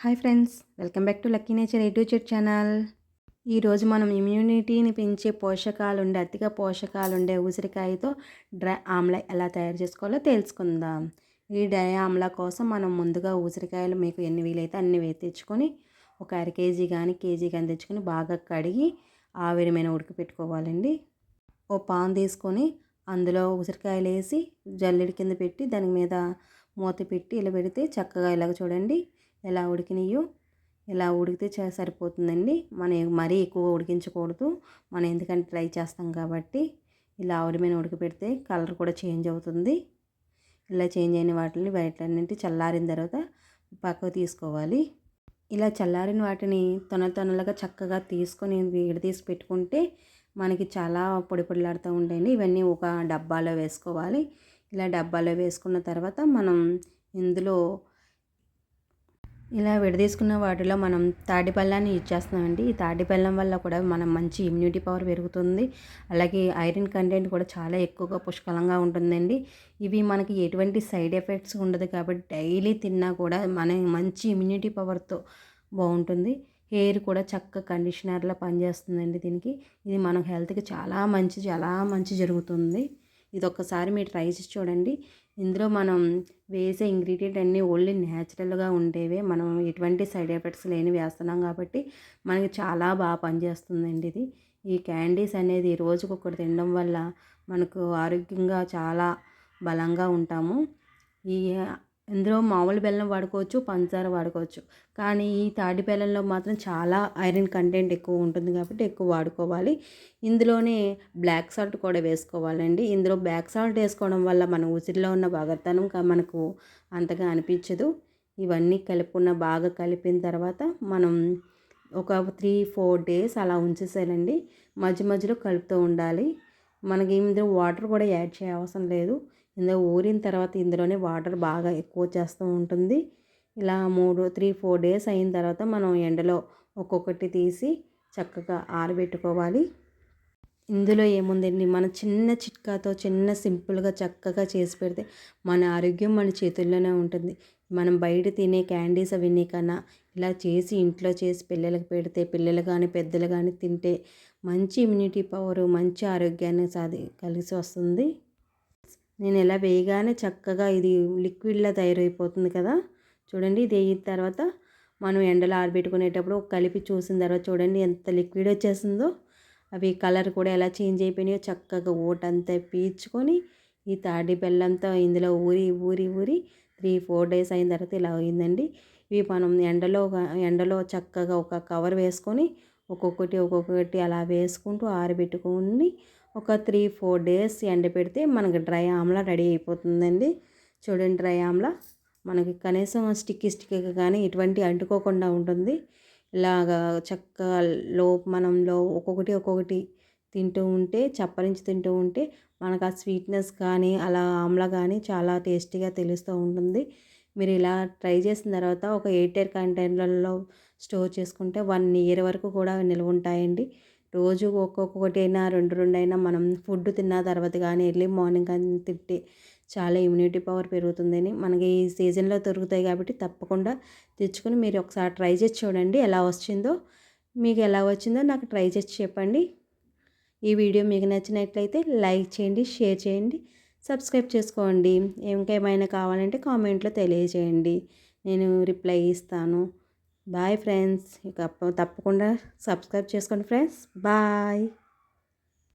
Hi friends welcome back to lucky nature ఏ చెట్ channel. ఈరోజు మనం ఇమ్యూనిటీని పెంచే పోషకాలు ఉండే అతిగా పోషకాలు ఉండే ఉసిరికాయతో డ్రై ఆమ్లా ఎలా తయారు చేసుకోవాలో తెలుసుకుందాం. ఈ డ్రై ఆమ్లా కోసం మనం ముందుగా ఉసిరికాయలు మీకు ఎన్ని వీలైతే అన్ని వేసి తెచ్చుకొని ఒక అర కేజీ కానీ కేజీ కానీ తెచ్చుకొని బాగా కడిగి ఆవిరి మీద ఉడకపెట్టుకోవాలండి ఓ పాన్ తీసుకొని అందులో ఉసిరికాయలు వేసి జల్లెడి కింద పెట్టి దాని మీద మూత పెట్టి ఇలా పెడితే చక్కగా ఇలాగ చూడండి. ఎలా ఉడికినాయో ఇలా ఉడికితే సరిపోతుందండి. మనం మరీ ఎక్కువ ఉడికించకూడదు. మనం ఎందుకంటే ట్రై చేస్తాం కాబట్టి ఇలా ఆవిరి మీద ఉడకపెడితే కలర్ కూడా చేంజ్ అవుతుంది. ఇలా చేంజ్ అయిన వాటిని వాటిలన్నింటి చల్లారిన తర్వాత పక్కకు తీసుకోవాలి. ఇలా చల్లారిన వాటిని తొన తొనలుగా చక్కగా తీసుకొని విడదీసి పెట్టుకుంటే మనకి చాలా పొడి పొడిలాడుతూ ఉంటాయండి. ఇవన్నీ ఒక డబ్బాలో వేసుకోవాలి. ఇలా డబ్బాలో వేసుకున్న తర్వాత మనం ఇందులో ఇలా విడదీసుకున్న వాటిలో మనం తాటి బెల్లాన్ని యూజ్ చేస్తున్నామండి. ఈ తాడిపల్లం వల్ల కూడా మనం మంచి ఇమ్యూనిటీ పవర్ పెరుగుతుంది. అలాగే ఐరన్ కంటెంట్ కూడా చాలా ఎక్కువగా పుష్కలంగా ఉంటుందండి. ఇవి మనకి ఎటువంటి సైడ్ ఎఫెక్ట్స్ ఉండదు కాబట్టి డైలీ తిన్నా కూడా మన మంచి ఇమ్యూనిటీ పవర్తో బాగుంటుంది. హెయిర్ కూడా చక్క కండిషనర్లా పనిచేస్తుందండి దీనికి. ఇది మన హెల్త్కి చాలా మంచి చాలా మంచి జరుగుతుంది. ఇది ఒక్కసారి మీరు ట్రై చేసి చూడండి. ఇందులో మనం వేసే ఇంగ్రీడియంట్ అన్నీ ఓన్లీ న్యాచురల్గా ఉండేవే. మనం ఎటువంటి సైడ్ ఎఫెక్ట్స్ లేని వేస్తున్నాం కాబట్టి మనకి చాలా బాగా పనిచేస్తుందండి ఇది. ఈ క్యాండీస్ అనేది రోజుకొకటి తినడం వల్ల మనకు ఆరోగ్యంగా చాలా బలంగా ఉంటాము. ఈ ఇందులో మామూలు బెల్లం వాడుకోవచ్చు పంచదార వాడుకోవచ్చు. కానీ ఈ తాటి బెల్లంలో మాత్రం చాలా ఐరన్ కంటెంట్ ఎక్కువ ఉంటుంది కాబట్టి ఎక్కువ వాడుకోవాలి. ఇందులోనే బ్లాక్ సాల్ట్ కూడా వేసుకోవాలండి. ఇందులో బ్లాక్ సాల్ట్ వేసుకోవడం వల్ల మన ఉసిరిలో ఉన్న బాగతనం మనకు అంతగా అనిపించదు. ఇవన్నీ కలుపుకున్న బాగా కలిపిన తర్వాత మనం ఒక త్రీ ఫోర్ డేస్ అలా ఉంచేసేయాలండి. మధ్య మధ్యలో కలుపుతూ ఉండాలి. మనకి ఇందులో వాటర్ కూడా యాడ్ చేయ అవసరం లేదు. ఇందులో ఊరిన తర్వాత ఇందులోనే వాటర్ బాగా ఎక్కువ చేస్తూ ఉంటుంది. ఇలా మూడు త్రీ ఫోర్ డేస్ అయిన తర్వాత మనం ఎండలో ఒక్కొక్కటి తీసి చక్కగా ఆరబెట్టుకోవాలి. ఇందులో ఏముందండి? మన చిన్న చిట్కాతో చిన్న సింపుల్గా చక్కగా చేసి పెడితే మన ఆరోగ్యం మన చేతుల్లోనే ఉంటుంది. మనం బయట తినే క్యాండీస్ అవన్నీ కన్నా ఇలా చేసి ఇంట్లో చేసి పిల్లలకు పెడితే పిల్లలు కానీ పెద్దలు కానీ తింటే మంచి ఇమ్యూనిటీ పవర్ మంచి ఆరోగ్యాన్ని సాధి కలిసి వస్తుంది. నేను ఎలా వేయగానే చక్కగా ఇది లిక్విడ్లా తయారైపోతుంది కదా. చూడండి ఇది అయిన తర్వాత మనం ఎండలో ఆరబెట్టుకునేటప్పుడు కలిపి చూసిన తర్వాత చూడండి ఎంత లిక్విడ్ వచ్చేసిందో. అవి కలర్ కూడా ఎలా చేంజ్ అయిపోయినాయో చక్కగా ఓటంతా పీల్చుకొని ఈ తాడి బెల్లంతో ఇందులో ఊరి ఊరి ఊరి త్రీ ఫోర్ డేస్ అయిన తర్వాత ఇలా అయిందండి. ఇవి మనం ఎండలో ఎండలో చక్కగా ఒక కవర్ వేసుకొని ఒక్కొక్కటి ఒక్కొక్కటి అలా వేసుకుంటూ ఆరబెట్టుకొని ఒక త్రీ ఫోర్ డేస్ ఎండ పెడితే మనకి డ్రై ఆమ్లా రెడీ అయిపోతుందండి. చూడండి డ్రై ఆమ్లా. మనకి కనీసం స్టిక్కి స్టిక్ కానీ ఎటువంటి అంటుకోకుండా ఉంటుంది. ఇలాగా చక్కగా లో మనంలో ఒక్కొక్కటి ఒక్కొక్కటి తింటూ ఉంటే చప్పరించి తింటూ ఉంటే మనకు ఆ స్వీట్నెస్ కానీ అలా ఆమ్లా కానీ చాలా టేస్టీగా తెలుస్తూ ఉంటుంది. మీరు ఇలా ట్రై చేసిన తర్వాత ఒక ఎయిట్ ఇయర్ కంటైనర్లలో స్టోర్ చేసుకుంటే వన్ ఇయర్ వరకు కూడా నిల్వ ఉంటాయండి. రోజు ఒక్కొక్కటి అయినా రెండు రెండు అయినా మనం ఫుడ్ తిన్న తర్వాత కానీ ఎర్లీ మార్నింగ్ కానీ తింటే చాలా ఇమ్యూనిటీ పవర్ పెరుగుతుందని మనకి ఈ సీజన్లో దొరుకుతాయి కాబట్టి తప్పకుండా తెచ్చుకొని మీరు ఒకసారి ట్రై చేసి చూడండి ఎలా వచ్చిందో. మీకు ఎలా వచ్చిందో నాకు ట్రై చేసి చెప్పండి. ఈ వీడియో మీకు నచ్చినట్లయితే లైక్ చేయండి షేర్ చేయండి సబ్స్క్రైబ్ చేసుకోండి. ఇంకేమైనా కావాలంటే కామెంట్లో తెలియజేయండి. నేను రిప్లై ఇస్తాను. Bye friends. ఇక తప్పకుండా సబ్స్క్రైబ్ చేసుకోండి ఫ్రెండ్స్. బాయ్.